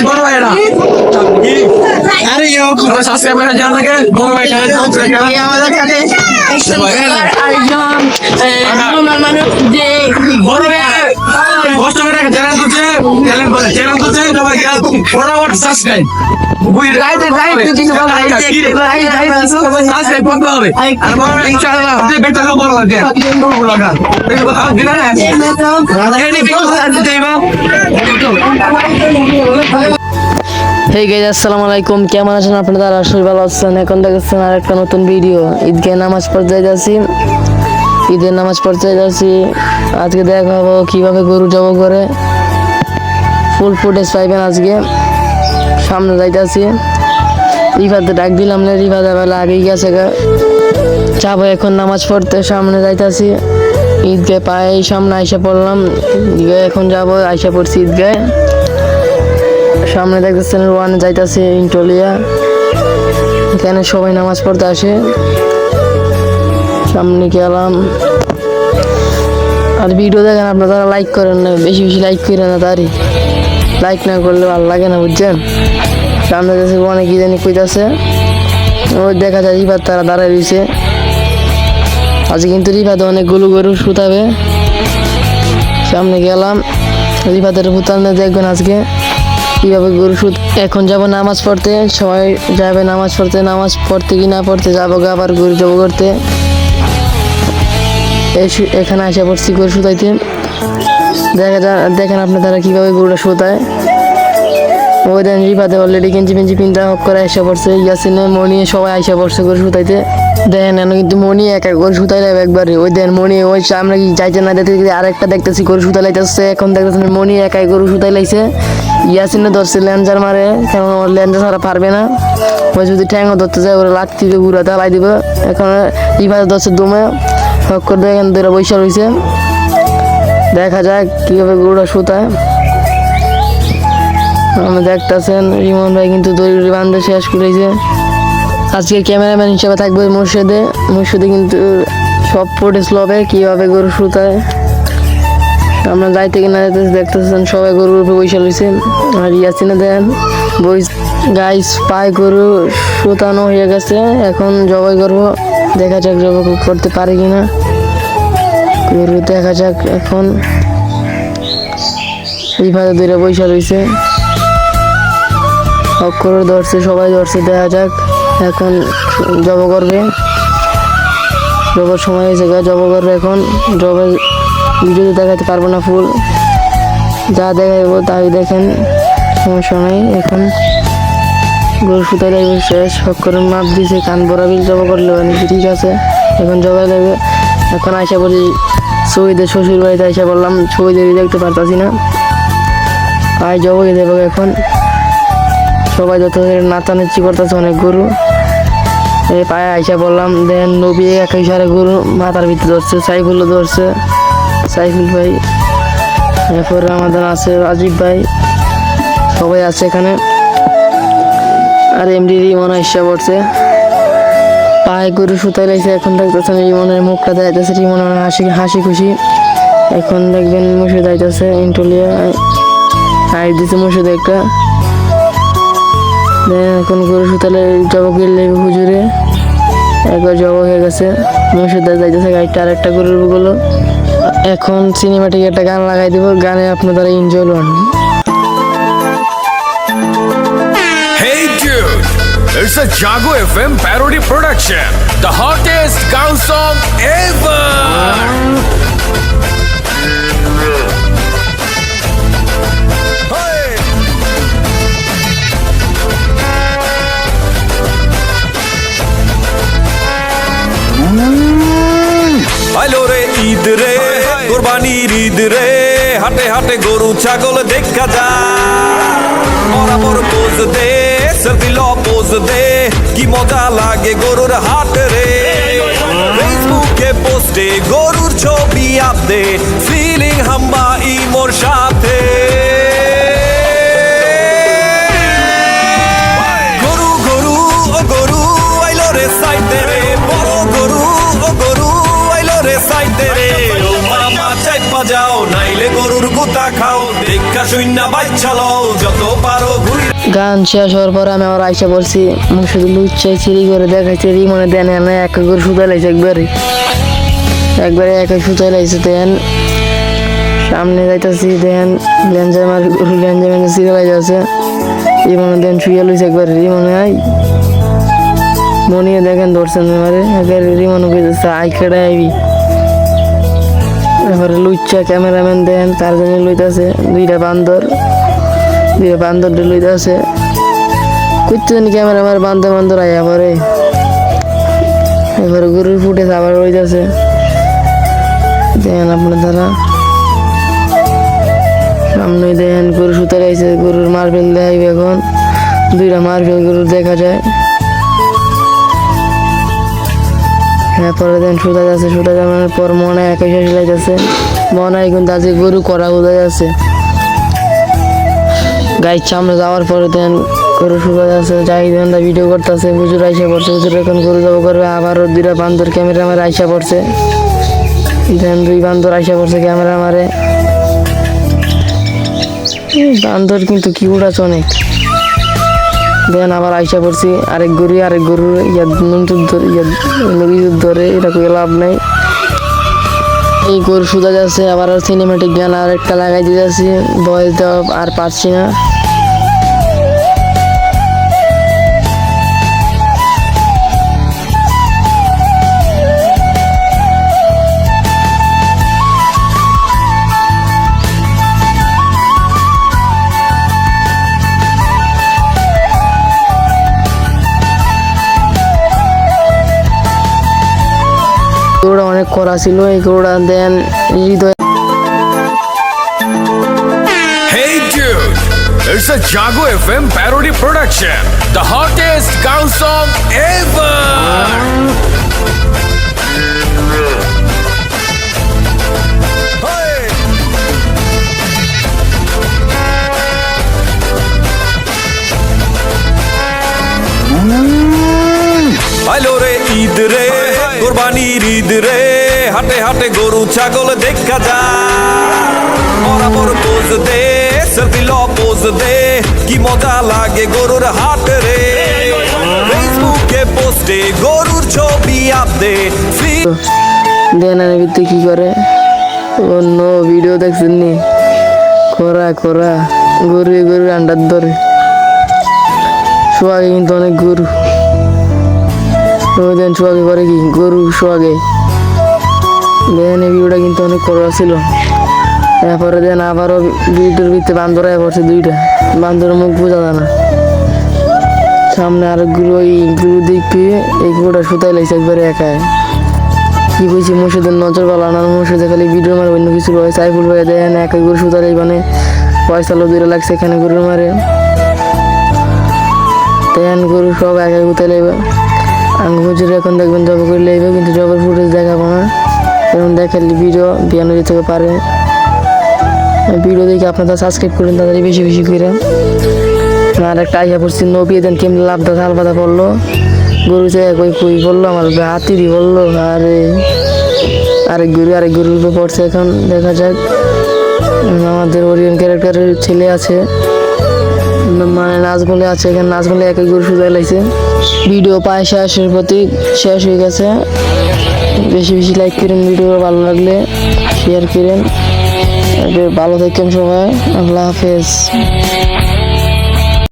বড় ভাই এরা আরে ইয়ো সাবস্ক্রাইব করে জানা লাগে বড় ভাই এখানে আমাদের সাথে আরেকজন নর্মাল মানে যে বড় ভাই। কষ্ট করে চ্যানেল করছে চ্যানেল করে চ্যানেল করছে সবাই ফটাফট সাবস্ক্রাইব গাইজ আসসালামু আলাইকুম কেমন আছেন আপনারা আসলে ভালো আছেন এখন দেখছেন আর একটা নতুন ভিডিও ঈদকে নামাজ পড়তে যাচ্ছি ঈদের নামাজ পড়তে যাচ্ছি। আজকে দেখাবো কীভাবে গরু জব করে। ফুল ফুটেজ পাইবেন আজকে। সামনে যাইতেছি। রিফাতে ডাক দিলাম না রিফাতে বেলা আগেই গেছে যাব এখন নামাজ পড়তে, সামনে যাইতাছি। ঈদগায় পায়ে সামনে আইসা পড়লাম। এখন যাব, আইসা পড়ছি ঈদগায় সামনে দেখতেছেন ওয়ান যাইতাছে ইন্টোলিয়া। এখানে সবাই নামাজ পড়তে আসে। সামনে গেলাম। আর ভিডিও দেখেন আপনারা লাইক করেন না, বেশি বেশি লাইক করেন না তারই লাইক না করলে ভালো লাগে না, বুঝছেন? সামনে যাচ্ছে অনেক জানি কইতাছে। ওই দেখা যায় রিফাত তারা দাঁড়ায় রয়েছে আজকে কিন্তু রিফাতে অনেকগুলো গরু শুতাবে। সামনে গেলাম। রিফাতের ভুতানে দেখবেন আজকে কীভাবে গরু সুদ এখন যাব নামাজ পড়তে। সবাই যাবে নামাজ পড়তে। নামাজ পড়তে কি না পড়তে, যাব আবার গরু জব করতে। এখানে আসা পড়ছি গরু সুতাইতে দেখা যা দেখেন আপনার তারা কীভাবে গরুটা সুতায় ওই দেন রিপাতে অলরেডি গেঞ্জি মেঞ্জি পিন্তা হক করে আসা পড়ছে। ইয়াসিনে মনি সবাই আসা পড়ছে গরু সুতাইতে দেখেন, এখন কিন্তু মনি একা গরু সুতাই লাগবে একবারে। ওই দেন মনি, ওই আমরা কি যাইতে না দেখতে আরেকটা দেখতেছি, গরু সুতাই লাইতেছে। এখন দেখতেছেন মনি একাই গরু সুতাই লাইছে। ইয়াসিনে ধরছে ল্যাঞ্জার মারে, কারণ ওর ল্যাঞ্জার ছাড়া পারবে না। ওই যদি ঠ্যাংও ধরতে যায়, ওরা লাত্তি দিয়ে ঘুরা তালাই দিবে। এখন রিপাতে ধরছে দমে। করে দেখেন দুরা বৈশা রয়েছে। দেখা যাক কীভাবে গরুটা সুতায় আমরা দেখতেছেন, রিমন ভাই কিন্তু দড়ি বান্ধে শেষ করেছে। আজকের ক্যামেরাম্যান হিসেবে থাকবে মুর্শিদে। মুর্শিদে কিন্তু সব ফুটেজ লবে, কীভাবে গরু শুতায়। আমরা যাইতে কিনা যাইতেছি, দেখতেছেন সবাই গরুর উপরে বসে রয়েছে। আর ইয়াসিনে দেন বই গাইস পায়ে গরু সুতানো হয়ে গেছে। এখন জবাই করব। দেখা যাক জবাই করতে পারে কিনা। গরু দেখা যাক এখন। এইভাবে দূরে বসে রয়েছে অক্ষর ধরছে, সবাই ধরছে, দেখা যাক। এখন জব করবে। জবর সময় হয়েছে জব করবে এখন। জবে ভিডিওতে দেখাতে পারব না ফুল। যা দেখাবো তাই দেখেন, সমস্যা নেই এখন। গরু সুতাই লাগবে শেষ অক্ষরের মাপ দিয়েছে কান বরাবিল জব করলে মানে ঠিক আছে? এখন জবাই লাগবে এখন আইসা বলি শহীদের শ্বশুর বাড়িতে আইসা বললাম ছবি শহীদের দেখতে পারতাছি না। আয় জবাই দেবো এখন। সবাই যত নাচানাচি করতেছে, অনেক গরু। এই পায়ে আইসা বললাম, দেন নবী এক সারে গরু, মাথার ভিতরে ধরছে, সাইফুলও ধরছে। সাইফুল ভাই, এরপরে আমাদের আছে রাজীব ভাই। সবাই আছে এখানে। আর এমডি রিমন আইসা পড়ছে। পায়ে গরু সুতাই লাগছে এখন দেখতেছেন রিমনের মুখটা দেখাইতেছে রিমনের হাসি হাসি খুশি। এখন দেখবেন মুসে যাইতেছে ইন্টলিয়া। আই দিছে মুসে একটা। এখন গরু সুতালে জব গেলে হুজুরে। একবার জব হয়ে গেছে, মুর্শিদা যাইতেছে গাড়িটা আরেকটা গরুরগুলো এখন সিনেমাটিক একটা গান লাগাই দিব, গানে আপনারা এনজয় করুন it's a Jago FM parody production. The hottest count song ever. আইলো রে ঈদ রে কোরবানির ঈদ রে হাটে হাটে গরু ছাগল দেখা যা বরাবর পোজ দে সেলফি ল পোজ দে কি মজা লাগে গরুর হাট রে ফেসবুকে পোস্টে গরুর ছবি আপডেট ফিলিং হাম্বা ইমোর সাথে গরু গরু ও গরু আইলো রে সাইতে রে বড় গরু ও গরু আইলো রে সাইতে রে ও মামা নাইলে গরুর গুতা খাও দেখা শূন্য বাই চলো যত গান শেষ হওয়ার পরে আমি আবার আইসা পড়ছি। শুধু লুচ্চাই চিরি করে দেখাইছে, রিমনে দেন এনে এক করে সুতা লাইছে একবারে। একবারে এক সুতা লাইছে, দেন সামনে যাইতাছি, দেন লেঞ্জামার লেঞ্জামের সিরিয়াল আছে। রিমনে দেন শুয়ে লইছে একবারে, রিমনে আই। মনিয়ে দেখেন ধরছেন এবারে একবারে রিমনে কইতেছে, আই কেডা আইবি? এবারে লুচ্চা ক্যামেরাম্যান দেন, তার জন্য লইতাছে, দুইটা বান্দর। দিয়ে বান্দর লইতে আছে। করতে জানি ক্যামেরা আমার বান্দর বান্দর আয়া পরে এবারে গরুর ফুটে আবার রইতেছে দেখেন আপনার দ্বারা। সামনে দেখেন গরু সুতা গাইছে গরুর মার্বেল দেখাইবে এখন। দুইটা মার্বেল গরুর দেখা যায়। হ্যাঁ পরে দেন সুতা যাচ্ছে, সুতা জানানোর পর মনে একাই শেষ লাইতেছে মনে হয় কিন্তু আজকে গরু করা বোঝা যাচ্ছে। গাড়ির সামনে যাওয়ার পরে দেন গরু শুকা আছে, যাই দেন ভিডিও করতেছে, হুজুর আইসা পড়ছে, হুজুর এখন গরু যাব করবে, আবারও দুইটা বান্দর ক্যামেরা আমার আইসা পড়ছে। দেন দুই বান্দর আইসা পড়ছে ক্যামেরা মারে বান্দর কিন্তু কি উড়াচ্ছে অনেক। দেন আবার আইসা পড়ছি, আরেক গরু আরেক গরু ইয়া নুনটুর ধরে এটা করে লাভ নাই। এই গরু সুদা যাচ্ছে, আবার সিনেমেটিক গান আর একটা লাগাই যাচ্ছি। বয়স দেওয়া আর পারছি না। গরুটা অনেক করা ছিল এই গরুটা দেন হৃদয় it's a Jago FM parody production. The hottest cow song ever. আইলো রে ঈদ রে কোরবানির ঈদ রে। হাটে হাটে গরু, ছাগল দেখা যা বরাবর পোজ দে সেলফি ল পোজ দে। কি মজা লাগে গরুর হাট রে। ফেসবুকে পোস্টে গরুর ছবি আপডেট ফ্রি দেন ভিতরে কি করে? অন্য ভিডিও দেখছেন নি? খরা খরা। গরু গরু আন্ডার ধরে। সোয়াগে কিন্তু অনেক গরু। দেন সোয়াগে করে কি? গরু সোয়াগে দেন এই ভিডিওটা কিন্তু অনেক করা ছিল। এরপরে দেন আবারও ভিডিওর ভিতরে বান্দর আয় পড়ছে দুইটা। বান্দরের মুখ বোঝা যায় না। সামনে আর আরেকগুলো ওই গুরু দিকে এই গুলোটা সুতাই লাগছে একবারে একাই। কি কইছি মুর্শিদের নজর বলা না, মুর্শিদে খালি ভিডিও মারে, অন্য কিছু হয় সাইফুল ভাই দেন এক গরু সুতার এই মানে পয়সা লো লোক লাগছে এখানে গরু মারে। দেন গরু সব এক এক উঠে লাইবে আঙ্গ হুজুর এখন দেখবেন জব করে লাইবে, কিন্তু জবের ফুটেজ দেখাবো না। এখন দেখালে ভিডিও বিয়ানো যেতে পারে। ভিডিও দেখে আপনারা সাবস্ক্রাইব করেন, তাদের বেশি বেশি করে। আর একটা আইসা পড়ছি, নবী দেন কেমন লাভ দা থাল পাতা পড়ল। গরু চেয়ে কই কই বলল আমার হাতি বলল আরে। আরেক গরু, আরেক উপর পড়ছে এখন, দেখা যাক। আমাদের ওরিয়ন ক্যারেক্টারের ছেলে আছে। মানে নাচ বলে আছে, এখানে নাচ বলে একই এক গরু সুজায় লাগছে ভিডিও পায় শেষের প্রতি শেষ হয়ে গেছে। বেশি বেশি লাইক করেন, ভিডিও ভালো লাগলে শেয়ার করেন। ভালো থাকেন সবাই, আল্লাহ হাফেজ।